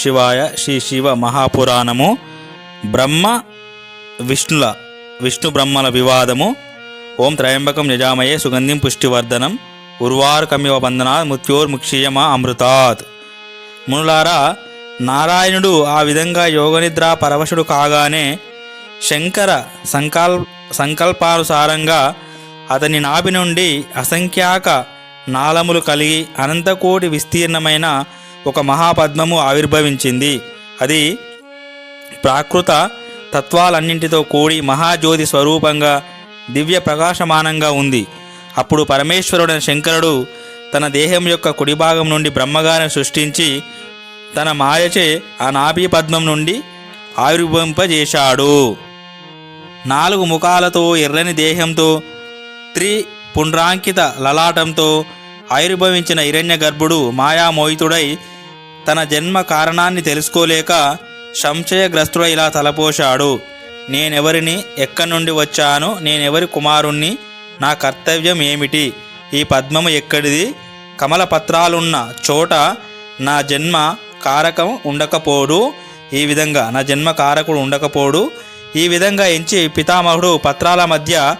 శివాయ శ్రీ శివ మహాపురాణము బ్రహ్మ విష్ణుల విష్ణు బ్రహ్మల వివాదము ఓం త్రయంబకం యజామయే సుగంధిం పుష్టివర్ధనం ఉర్వారుకమివ బంధనా మృత్యోర్ముక్షీయమా అమృతాత్. మునులారా నారాయణుడు ఆ విధంగా యోగనిద్ర పరవశుడు కాగానే శంకర సంకల్ సంకల్పానుసారంగా అతని నాభి నుండి అసంఖ్యాక నాళములు కలిగి అనంతకోటి విస్తీర్ణమైన ఒక మహాపద్మము ఆవిర్భవించింది. అది ప్రాకృత తత్వాలన్నింటితో కూడి మహాజ్యోతి స్వరూపంగా దివ్య ప్రకాశమానంగా ఉంది. అప్పుడు పరమేశ్వరుడైన శంకరుడు తన దేహం యొక్క కుడి భాగం నుండి బ్రహ్మగారిని సృష్టించి తన మాయచే ఆ నాభి పద్మం నుండి ఆవిర్భవింపజేశాడు. నాలుగు ముఖాలతో ఎర్రని దేహంతో త్రి పుండ్రాంకిత లలాటంతో ఆవిర్భవించిన హిరణ్య గర్భుడు మాయామోహితుడై తన జన్మ కారణాన్ని తెలుసుకోలేక సంశయగ్రస్తుడై ఇలా తలపోశాడు. నేనెవరిని ఎక్కడి నుండి వచ్చాను నేనెవరి కుమారుణ్ణి నా కర్తవ్యం ఏమిటి? ఈ పద్మము ఎక్కడిది? కమల పత్రాలున్న చోట నా జన్మ కారకం ఉండకపోడు. ఈ విధంగా నా జన్మ కారకుడు ఉండకపోడు. ఈ విధంగా ఎంచి పితామహుడు పత్రాల మధ్య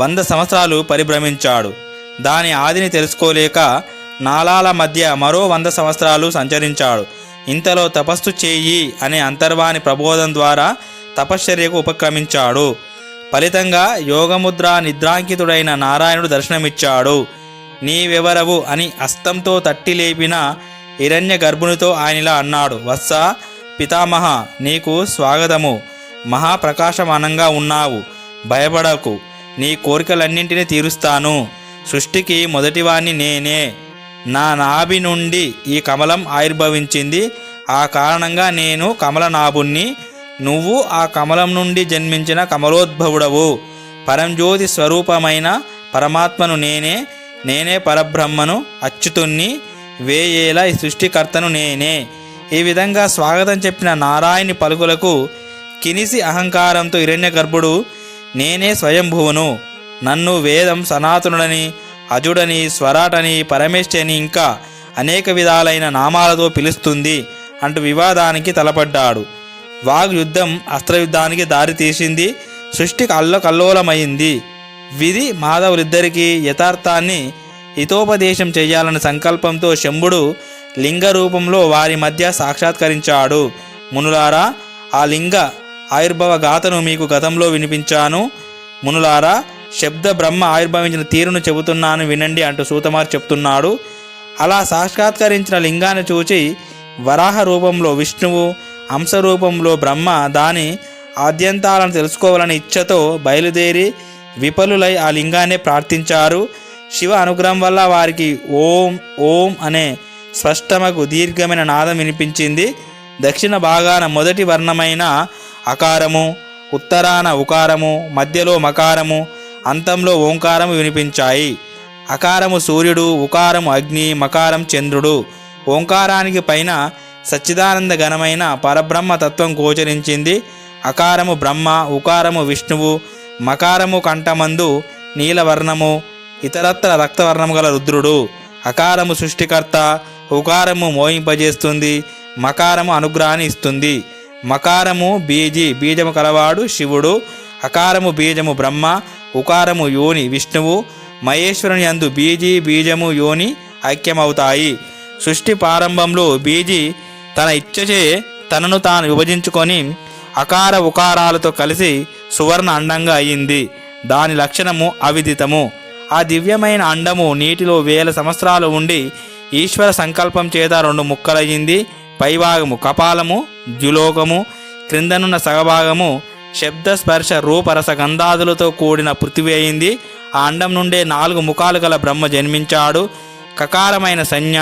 వంద సంవత్సరాలు పరిభ్రమించాడు. దాని ఆదిని తెలుసుకోలేక నాళాల మధ్య మరో వంద సంవత్సరాలు సంచరించాడు. ఇంతలో తపస్సు చేయి అనే అంతర్వాణి ప్రబోధం ద్వారా తపశ్చర్యకు ఉపక్రమించాడు. ఫలితంగా యోగముద్ర నిద్రాంకితుడైన నారాయణుడు దర్శనమిచ్చాడు. నీవెవరవు అని అస్తంతో తట్టి లేపిన హిరణ్య గర్భునితో ఆయనలా అన్నాడు. వత్స పితామహ నీకు స్వాగతము. మహాప్రకాశమానంగా ఉన్నావు. భయపడకు. నీ కోరికలన్నింటినీ తీరుస్తాను. సృష్టికి మొదటివాణ్ణి నేనే. నా నాభి నుండి ఈ కమలం ఆవిర్భవించింది. ఆ కారణంగా నేను కమలనాభుణ్ణి. నువ్వు ఆ కమలం నుండి జన్మించిన కమలోద్భవుడవు. పరంజ్యోతి స్వరూపమైన పరమాత్మను నేనే. నేనే పరబ్రహ్మను అచ్యుతుణ్ణి. వేయేల ఈ సృష్టికర్తను నేనే. ఈ విధంగా స్వాగతం చెప్పిన నారాయణి పలుకులకు కినిసి అహంకారంతో హిరణ్య గర్భుడు నేనే స్వయంభువును. నన్ను వేదం సనాతనుడని అజుడని స్వరాటని పరమేశ్వని ఇంకా అనేక విధాలైన నామాలతో పిలుస్తుంది అంటూ వివాదానికి తలపడ్డాడు. వాగ్ యుద్ధం అస్త్రయుద్ధానికి దారితీసింది సృష్టికి అల్లకల్లోలమైంది. విధి మాధవులిద్దరికీ యథార్థాన్ని హితోపదేశం చేయాలన్న సంకల్పంతో శంభుడు లింగ రూపంలో వారి మధ్య సాక్షాత్కరించాడు. మునులారా ఆ లింగ ఆవిర్భవ గాథను మీకు గతంలో వినిపించాను. మునులారా శబ్ద బ్రహ్మ ఆవిర్భవించిన తీరును చెబుతున్నాను వినండి అంటూ సూతమారు చెప్తున్నాడు. అలా సాక్షాత్కరించిన లింగాన్ని చూచి వరాహ రూపంలో విష్ణువు హంస రూపంలో బ్రహ్మ దాని ఆద్యంతాలను తెలుసుకోవాలని ఇచ్ఛతో బయలుదేరి విపలులై ఆ లింగాన్ని ప్రార్థించారు. శివ అనుగ్రహం వల్ల వారికి ఓం ఓం అనే స్పష్టమకు దీర్ఘమైన నాదం వినిపించింది. దక్షిణ భాగాన మొదటి వర్ణమైన అకారము ఉత్తరాన ఉకారము మధ్యలో మకారము అంతంలో ఓంకారము వినిపించాయి. అకారము సూర్యుడు ఉకారము అగ్ని మకారం చంద్రుడు. ఓంకారానికి పైన సచ్చిదానంద ఘనమైన పరబ్రహ్మ తత్వం గోచరించింది. అకారము బ్రహ్మ ఉకారము విష్ణువు మకారము కంఠమందు నీలవర్ణము ఇతరత్ర రక్తవర్ణము గల రుద్రుడు. అకారము సృష్టికర్త ఉకారము మోయింపజేస్తుంది మకారము అనుగ్రహాన్ని ఇస్తుంది. మకారము బీజి బీజము కలవాడు శివుడు. అకారము బీజము బ్రహ్మ ఉకారము యోని విష్ణువు మహేశ్వరుని అందు బీజి బీజము యోని ఐక్యమవుతాయి. సృష్టి ప్రారంభంలో బీజి తన ఇచ్చచే తనను తాను విభజించుకొని అకార ఉకారాలతో కలిసి సువర్ణ అండంగా అయింది. దాని లక్షణము అవిదితము. ఆ దివ్యమైన అండము నీటిలో వేల సంవత్సరాలు ఉండి ఈశ్వర సంకల్పం చేత రెండు ముక్కలయ్యింది. పైభాగము కపాలము ద్యులోకము క్రిందనున్న సగభాగము శబ్ద స్పర్శ రూపరస గంధాదులతో కూడిన పృథివీ అయింది. ఆ అండం నుండే నాలుగు ముఖాలు గల బ్రహ్మ జన్మించాడు. కకారమైన సంజ్ఞ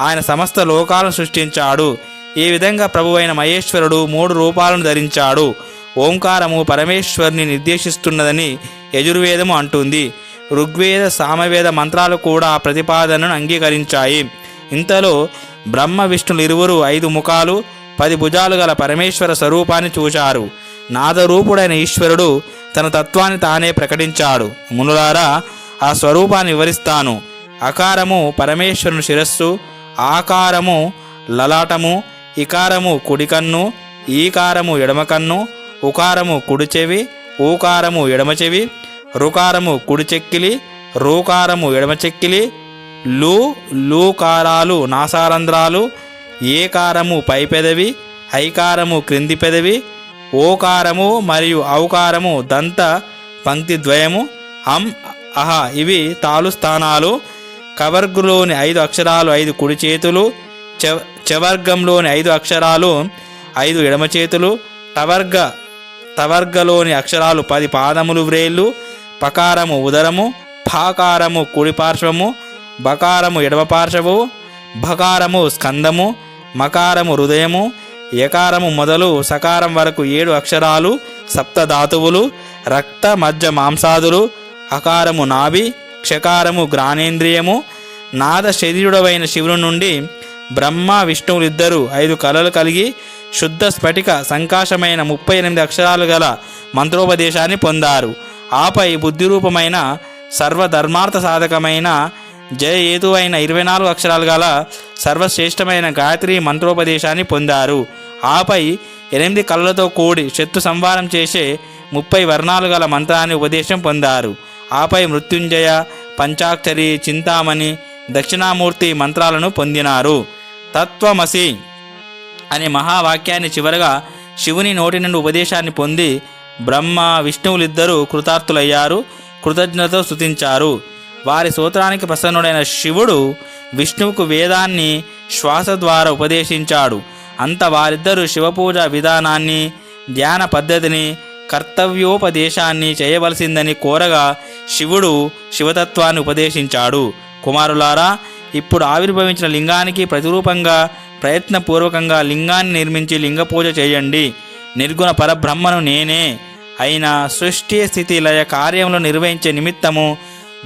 ఆయన సమస్త లోకాలను సృష్టించాడు. ఈ విధంగా ప్రభువైన మహేశ్వరుడు మూడు రూపాలను ధరించాడు. ఓంకారము పరమేశ్వరుని నిర్దేశిస్తున్నదని యజుర్వేదము అంటుంది. ఋగ్వేద సామవేద మంత్రాలు కూడా ఆ ప్రతిపాదనను అంగీకరించాయి. ఇంతలో బ్రహ్మ విష్ణులు ఇరువురు ఐదు ముఖాలు పది భుజాలు గల పరమేశ్వర స్వరూపాన్ని చూచారు. నాదరూపుడైన ఈశ్వరుడు తన తత్వాన్ని తానే ప్రకటించాడు. మునులారా ఆ స్వరూపాన్ని వివరిస్తాను. అకారము పరమేశ్వరుని శిరస్సు ఆకారము లలాటము ఇకారము కుడికన్ను ఈకారము ఎడమకన్ను ఉకారము కుడి చెవి ఊకారము ఎడమ చెవి రుకారము కుడి చెక్కిలి రూకారము ఎడమ చెక్కిలి లూకారాలు నాసారంధ్రాలు ఏకారము పై పెదవి ఐకారము క్రింది పెదవి ఓకారము మరియు ఔకారము దంత పంక్తి ద్వయము అం అహ ఇవి తాలు స్థానాలు. కవర్గులోని ఐదు అక్షరాలు ఐదు కుడి చేతులు చ చవర్గంలోని ఐదు అక్షరాలు ఐదు ఎడమ చేతులు టవర్గ తవర్గలోని అక్షరాలు పది పాదములు వ్రేళ్ళు పకారము ఉదరము ఫాకారము కుడి పార్శ్వము బకారము ఎడమ పార్శ్వము భకారము స్కందము మకారము హృదయము యకారము మొదలు సకారం వరకు ఏడు అక్షరాలు సప్తధాతువులు రక్త మధ్య మాంసాదులు అకారము నాభి క్షకారము గ్రానేంద్రియము నాద శరీరుడవైన శివుని నుండి బ్రహ్మ విష్ణువులిద్దరూ ఐదు కళలు కలిగి శుద్ధ స్ఫటిక సంకాశమైన ముప్పై ఎనిమిది అక్షరాలు గల మంత్రోపదేశాన్ని పొందారు. ఆపై బుద్ధిరూపమైన సర్వధర్మార్థ సాధకమైన జయ హేతువైన ఇరవై నాలుగు అక్షరాలు గల సర్వశ్రేష్టమైన గాయత్రి మంత్రోపదేశాన్ని పొందారు. ఆపై ఎనిమిది కళ్ళతో కూడి శత్రు సంహారం చేసే ముప్పై వర్ణాలు గల మంత్రాన్ని ఉపదేశం పొందారు. ఆపై మృత్యుంజయ పంచాక్షరి చింతామణి దక్షిణామూర్తి మంత్రాలను పొందినారు. తత్వమసి అనే మహావాక్యాన్ని చివరగా శివుని నోటి నుండి ఉపదేశాన్ని పొంది బ్రహ్మ విష్ణువులిద్దరూ కృతార్థులయ్యారు కృతజ్ఞతతో స్థుతించారు వారి సూత్రానికి ప్రసన్నుడైన శివుడు విష్ణువుకు వేదాన్ని శ్వాస ద్వారా ఉపదేశించాడు. అంత వారిద్దరూ శివపూజ విధానాన్ని ధ్యాన పద్ధతిని కర్తవ్యోపదేశాన్ని చేయవలసిందని కోరగా శివుడు శివతత్వాన్ని ఉపదేశించాడు. కుమారులారా ఇప్పుడు ఆవిర్భవించిన లింగానికి ప్రతిరూపంగా ప్రయత్నపూర్వకంగా లింగాన్ని నిర్మించి లింగ పూజ చేయండి. నిర్గుణ పరబ్రహ్మను నేనే. అయిన సృష్టి స్థితి లయ కార్యములు నిర్వహించే నిమిత్తము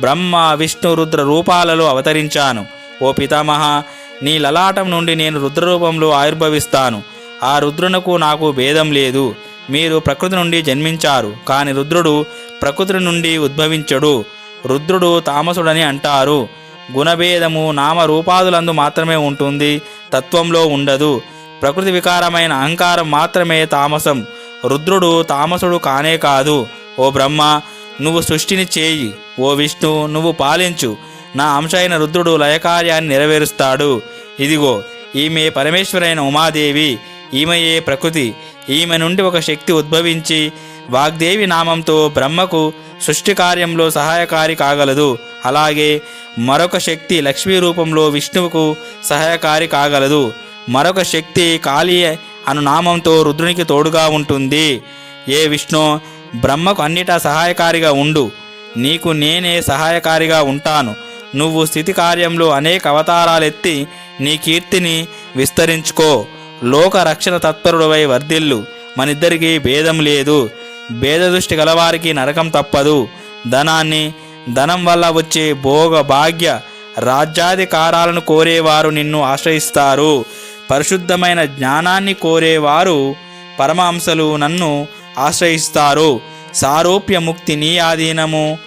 బ్రహ్మ విష్ణు రుద్ర రూపాలలో అవతరించాను. ఓ పితామహ నీ లలాటం నుండి నేను రుద్రరూపంలో ఆవిర్భవిస్తాను. ఆ రుద్రునకు నాకు భేదం లేదు. మీరు ప్రకృతి నుండి జన్మించారు. కాని రుద్రుడు ప్రకృతి నుండి ఉద్భవించడు. రుద్రుడు తామసుడని అంటారు. గుణభేదము నామరూపాదులందు మాత్రమే ఉంటుంది. తత్వంలో ఉండదు. ప్రకృతి వికారమైన అహంకారం మాత్రమే తామసం. రుద్రుడు తామసుడు కానే కాదు. ఓ బ్రహ్మ నువ్వు సృష్టిని చేయి ఓ విష్ణు నువ్వు పాలించు. నా అంశ అయిన రుద్రుడు లయకార్యాన్ని నెరవేరుస్తాడు. ఇదిగో ఈమె పరమేశ్వరైన ఉమాదేవి ఈమెయే ప్రకృతి. ఈమె నుండి ఒక శక్తి ఉద్భవించి వాగ్దేవి నామంతో బ్రహ్మకు సృష్టి కార్యంలో సహాయకారి కాగలదు. అలాగే మరొక శక్తి లక్ష్మీ రూపంలో విష్ణువుకు సహాయకారి కాగలదు. మరొక శక్తి కాళీ అను నామంతో రుద్రునికి తోడుగా ఉంటుంది. ఏ విష్ణు బ్రహ్మకు అన్నిటా సహాయకారిగా ఉండు. నీకు నేనే సహాయకారిగా ఉంటాను. నువ్వు స్థితి కార్యంలో అనేక అవతారాలెత్తి నీ కీర్తిని విస్తరించుకో. లోక రక్షణ తత్పరుడవై వర్ధిల్లు. మనిద్దరికీ భేదం లేదు. భేద దృష్టి గలవారికి నరకం తప్పదు. ధనాన్ని ధనం వల్ల వచ్చే భోగ భాగ్య రాజ్యాధికారాలను కోరేవారు నిన్ను ఆశ్రయిస్తారు. పరిశుద్ధమైన జ్ఞానాన్ని కోరేవారు పరమాంసలు నన్ను ఆశ్రయిస్తారు. సారూప్య ముక్తి నీ ఆధీనము.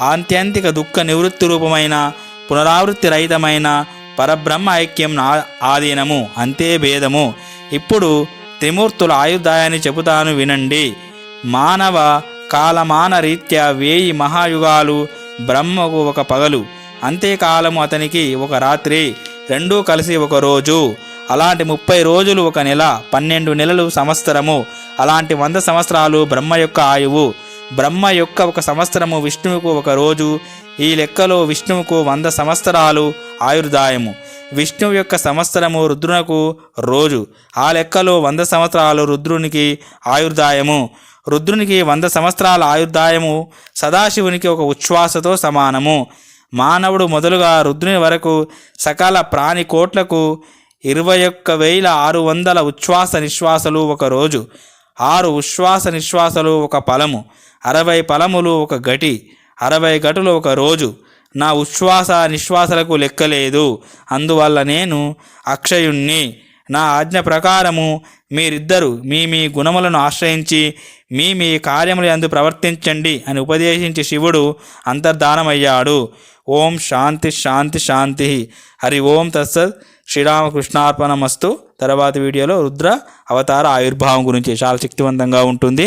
ఆంత్యంతిక దుఃఖ నివృత్తి రూపమైన పునరావృత్తి రహితమైన పరబ్రహ్మ ఐక్యం నా ఆధీనము. అంతే భేదము. ఇప్పుడు త్రిమూర్తుల ఆయుర్దాయాన్ని చెబుతాను వినండి. మానవ కాలమాన రీత్యా వేయి మహాయుగాలు బ్రహ్మకు ఒక పగలు. అంతేకాలము అతనికి ఒక రాత్రి. రెండూ కలిసి ఒక రోజు. అలాంటి ముప్పై రోజులు ఒక నెల పన్నెండు నెలలు సంవత్సరము. అలాంటి వంద సంవత్సరాలు బ్రహ్మ యొక్క ఆయువు. బ్రహ్మ యొక్క ఒక సంవత్సరము విష్ణువుకు ఒక రోజు ఈ లెక్కలో విష్ణువుకు వంద సంవత్సరాలు ఆయుర్దాయము. విష్ణువు యొక్క సంవత్సరము రుద్రునకు రోజు ఆ లెక్కలో వంద సంవత్సరాలు రుద్రునికి ఆయుర్దాయము. రుద్రునికి వంద సంవత్సరాల ఆయుర్దాయము సదాశివునికి ఒక ఉచ్ఛ్వాసతో సమానము. మానవుడు మొదలుగా రుద్రుని వరకు సకల ప్రాణి కోట్లకు ఇరవై ఒక్క వేల ఆరు వందల ఉచ్ఛ్వాస నిశ్వాసలు ఒక రోజు ఆరు ఉచ్ఛ్వాస నిశ్వాసలు ఒక ఫలము అరవై ఫలములు ఒక గటి అరవై గటులు ఒక రోజు. నా ఉచ్ఛ్వాస నిశ్వాసలకు లెక్కలేదు. అందువల్ల నేను అక్షయుణ్ణి. నా ఆజ్ఞ ప్రకారము మీరిద్దరు మీ మీ గుణములను ఆశ్రయించి మీ మీ కార్యములు అందు ప్రవర్తించండి అని ఉపదేశించి శివుడు అంతర్ధానమయ్యాడు. ఓం శాంతి శాంతి శాంతి. హరి ఓం తత్సత్ శ్రీరామకృష్ణార్పణమస్తు. తర్వాత వీడియోలో రుద్ర అవతార ఆవిర్భావం గురించి చాలా శక్తివంతంగా ఉంటుంది.